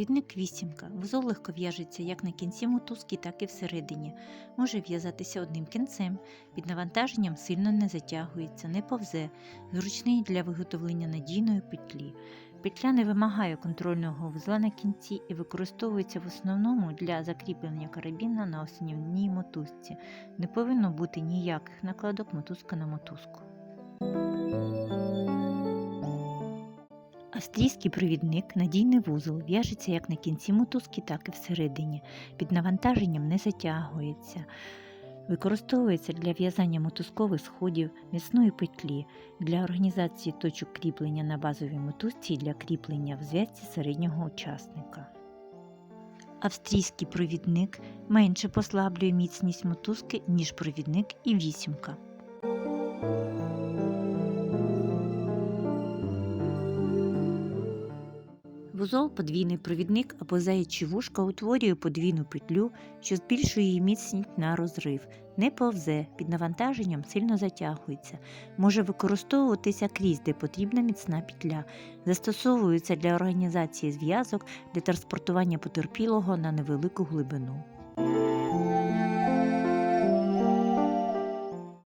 Провідник вісімка. Вузол легко в'яжеться як на кінці мотузки, так і всередині. Може в'язатися одним кінцем, під навантаженням сильно не затягується, не повзе, зручний для виготовлення надійної петлі. Петля не вимагає контрольного вузла на кінці і використовується в основному для закріплення карабіна на основній мотузці. Не повинно бути ніяких накладок мотузка на мотузку. Австрійський провідник надійний вузол в'яжеться як на кінці мотузки, так і всередині. Під навантаженням не затягується. Використовується для в'язання мотузкових сходів, м'ясної петлі, для організації точок кріплення на базовій мотузці і для кріплення в зв'язці середнього учасника. Австрійський провідник менше послаблює міцність мотузки, ніж провідник і вісімка. Вузол подвійний провідник або заячі вушка утворює подвійну петлю, що збільшує її міцність на розрив, не повзе, під навантаженням сильно затягується, може використовуватися крізь, де потрібна міцна петля, застосовується для організації зв'язок, для транспортування потерпілого на невелику глибину.